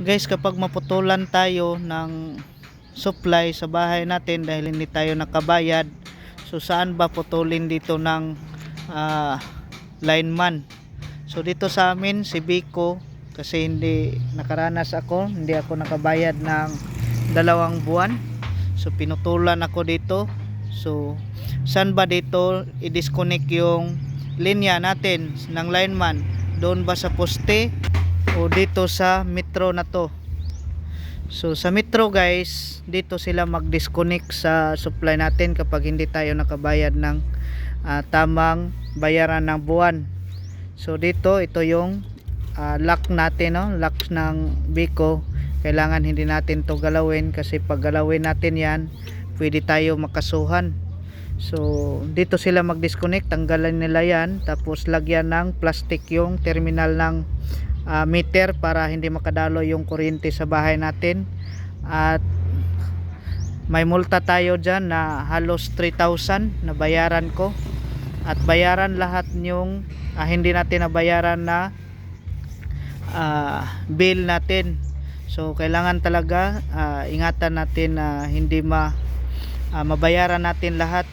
Guys, kapag maputulan tayo ng supply sa bahay natin dahil hindi tayo nakabayad, so saan ba putulin dito ng ah, lineman? So dito sa amin si Biko kasi hindi nakaranas ako, hindi ako nakabayad ng dalawang buwan. So pinutulan ako dito. So saan ba dito i-disconnect yung linya natin ng lineman? Doon ba sa poste o dito sa metro na to? So sa metro guys, dito sila mag-disconnect sa supply natin kapag hindi tayo nakabayad ng ah, tamang bayaran ng buwan. So dito ito yung ah, lock natin no, lock ng Biko. Kailangan hindi natin to galawin kasi pag galawin natin 'yan, pwede tayo makasuhan. So dito sila mag-disconnect, tanggalan nila 'yan tapos lagyan ng plastic yung terminal ng ah, meter para hindi makadalo yung kuryente sa bahay natin. At may multa tayo dyan na halos 3,000 na bayaran ko. At bayaran lahat yung ah, hindi natin nabayaran na ah, bill natin. So kailangan talaga ah, ingatan natin na hindi ma ah, mabayaran natin lahat